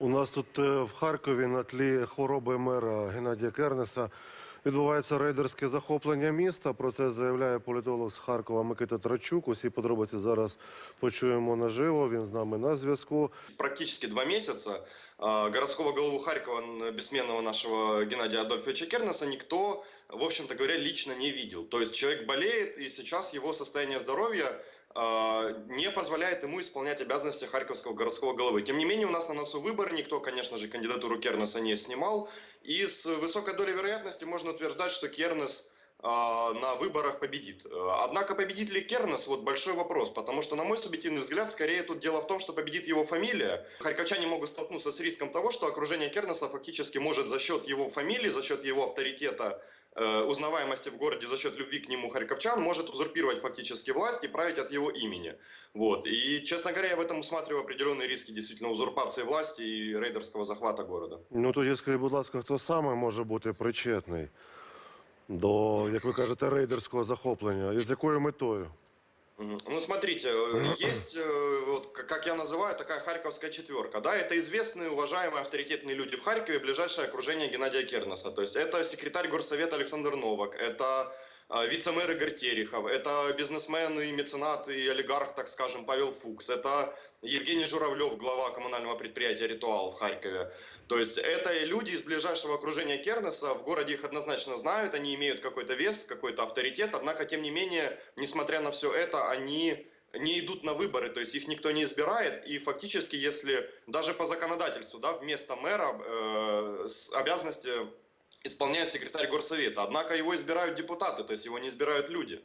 У нас тут е, в Харкові на тлі хвороби мера Геннадія Кернеса відбувається рейдерське захоплення міста. Про це заявляє політолог з Харкова Микита Трачук. Усі подробиці зараз почуємо наживо. Він з нами на зв'язку. практически два месяца а, городского голову Харькова, н- бессменного нашего Геннадия Адольфовича Кернеса, никто, в общем-то говоря, лично не видел. То есть человек болеет, и сейчас его состояние здоровья а, не позволяет ему исполнять обязанности Харьковского городского головы. Тем не менее, у нас на носу выбор, никто, конечно же, кандидатуру Кернеса не снимал, и с высокой долей вероятности можно утверждать, что Кернес а, на выборах победит. Однако победит ли Кернес, вот большой вопрос, потому что, на мой субъективный взгляд, скорее тут дело в том, что победит его фамилия. Харьковчане могут столкнуться с риском того, что окружение Кернеса фактически может за счет его фамилии, за счет его авторитета, узнаваемости в городе, за счет любви к нему харьковчан, может узурпировать фактически власть и править от его имени. Вот. И, честно говоря, я в этом усматриваю определенные риски действительно узурпации власти и рейдерского захвата города. Ну тоді скажіть, будь ласка, хто саме може бути причетний до, як ви кажете, рейдерського захоплення і з якою метою? Ну, смотрите, э, есть, э, вот, как я называю, такая харьковская четверка. Да, это известные, уважаемые, авторитетные люди в Харькове, ближайшее окружение Геннадия Кернеса. То есть это секретарь горсовета Александр Новак, это вице-мэр Игорь Терехов, это бизнесмен и меценат и олигарх, так скажем, Павел Фукс, это Евгений Журавлев, глава коммунального предприятия «Ритуал» в Харькове. То есть это люди из ближайшего окружения Кернеса, в городе их однозначно знают, они имеют какой-то вес, какой-то авторитет, однако, тем не менее, несмотря на все это, они не идут на выборы, то есть их никто не избирает, и фактически, если даже по законодательству, да, вместо мэра э, с обязанности исполняет секретарь горсовета, однако его избирают депутаты, то есть его не избирают люди.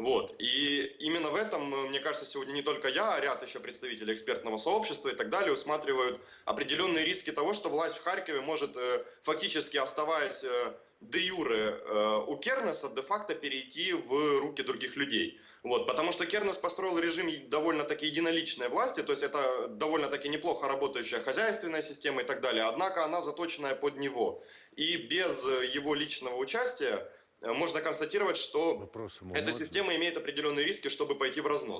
Вот. И именно в этом, э, мне кажется, сегодня не только я, а ряд еще представителей экспертного сообщества и так далее усматривают определенные риски того, что власть в Харькове может, э, фактически оставаясь э, де юре у Кернеса, де-факто перейти в руки других людей. Вот, потому что Кернес построил режим довольно-таки единоличной власти, то есть это довольно-таки неплохо работающая хозяйственная система и так далее, однако она заточенная под него. И без его личного участия можно констатировать, что эта система имеет определенные риски, чтобы пойти в разнос.